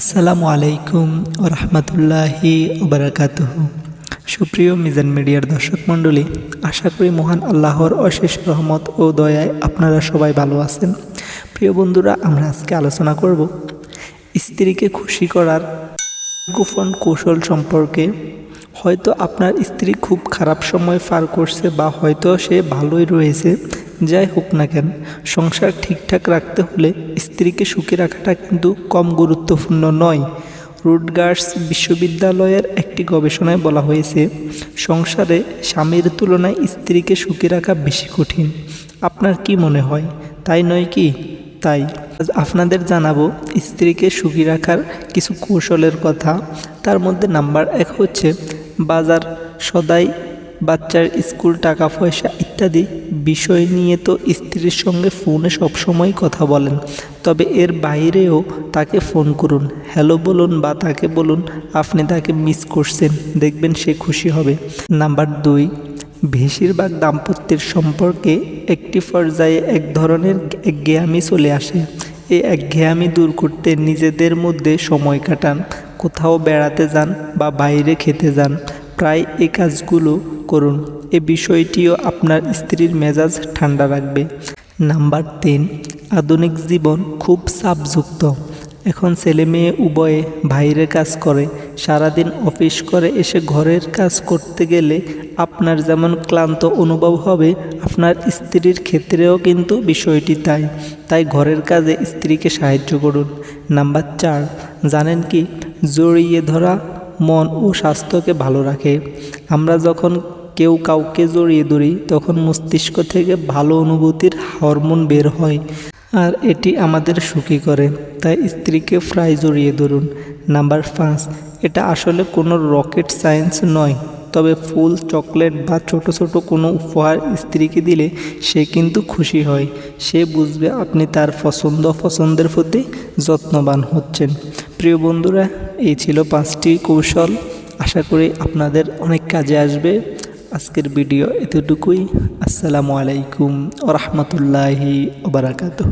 আসসালামু আলাইকুম রহমতুল্লাহি ওবরাকাত সুপ্রিয় মিজান মিডিয়ার দর্শক মণ্ডলী, আশা করি মহান আল্লাহর অশেষ রহমত ও দয়ায় আপনারা সবাই ভালো আছেন। প্রিয় বন্ধুরা, আমরা আজকে আলোচনা করব স্ত্রীকে খুশি করার গোপন কৌশল সম্পর্কে। হয়তো আপনার স্ত্রী খুব খারাপ সময় পার করছে বা হয়তো সে ভালোই রয়েছে যাই হোক না কেন, সংসার ঠিকঠাক রাখতে হলে স্ত্রীকে সুখী রাখাটা কিন্তু কম গুরুত্বপূর্ণ নয়। রুটগার্স বিশ্ববিদ্যালয়ের একটি গবেষণায় বলা হয়েছে, সংসারে স্বামীর তুলনায় স্ত্রীকে সুখী রাখা বেশি কঠিন। আপনার কি মনে হয়, তাই নয় কি? তাই। আজ আপনাদের জানাব, স্ত্রীকে সুখী রাখার কিছু কৌশলের কথা। তার মধ্যে নাম্বার এক হচ্ছে, বাজার সদাই বাচ্চার স্কুল টাকা পয়সা ইত্যাদি বিষয় নিয়ে তো স্ত্রীর সঙ্গে ফোনে সবসময় কথা বলেন। তবে এর বাইরেও তাকে ফোন করুন। হ্যালো বলুন বা তাকে বলুন, আপনি তাকে মিস করছেন, দেখবেন সে খুশি হবে। নাম্বার দুই, বেশিরভাগ দাম্পত্যের সম্পর্কে একটি পর্যায়ে এক ধরনের একঘেয়ামি চলে আসে। এই একঘেয়ামি দূর করতে নিজেদের মধ্যে সময় কাটান, কোথাও বেড়াতে যান বা বাইরে খেতে যান। প্রায় এই কাজগুলো করুন। এ বিষয়টিও আপনার স্ত্রীর মেজাজ ঠান্ডা রাখবে। নাম্বার তিন, আধুনিক জীবন খুব চাপযুক্ত। এখন ছেলে মেয়ে উভয়ে বাইরে কাজ করে, সারাদিন অফিস করে, এসে ঘরের কাজ করতে গেলে আপনার যেমন ক্লান্ত অনুভব হবে, আপনার স্ত্রীর ক্ষেত্রেও কিন্তু বিষয়টি তাই। তাই ঘরের কাজে স্ত্রীকে সাহায্য করুন। নাম্বার চার, জানেন কি? জড়িয়ে ধরা মন ও স্বাস্থ্যকে ভালো রাখে। আমরা যখন কেউ কাউকে জড়িয়ে ধরি, তখন মস্তিষ্ক থেকে ভালো অনুভূতির হরমোন বের হয় আর এটি আমাদের সুখী করে। তাই স্ত্রীকে প্রায় জড়িয়ে ধরুন। নাম্বার পাঁচ, এটা আসলে কোনো রকেট সায়েন্স নয়। তবে ফুল, চকলেট বা ছোট ছোট কোনো উপহার স্ত্রীকে দিলে সে কিন্তু খুশি হয়। সে বুঝবে আপনি তার পছন্দ পছন্দের প্রতি যত্নবান হচ্ছেন। প্রিয় বন্ধুরা এই ছিল পাঁচটি কৌশল। আশা করি আপনাদের অনেক কাজে আসবে। আজকের ভিডিও এতটুকুই। আসসালামু আলাইকুম রহমতুল্লাহি ওবরাকাতুহ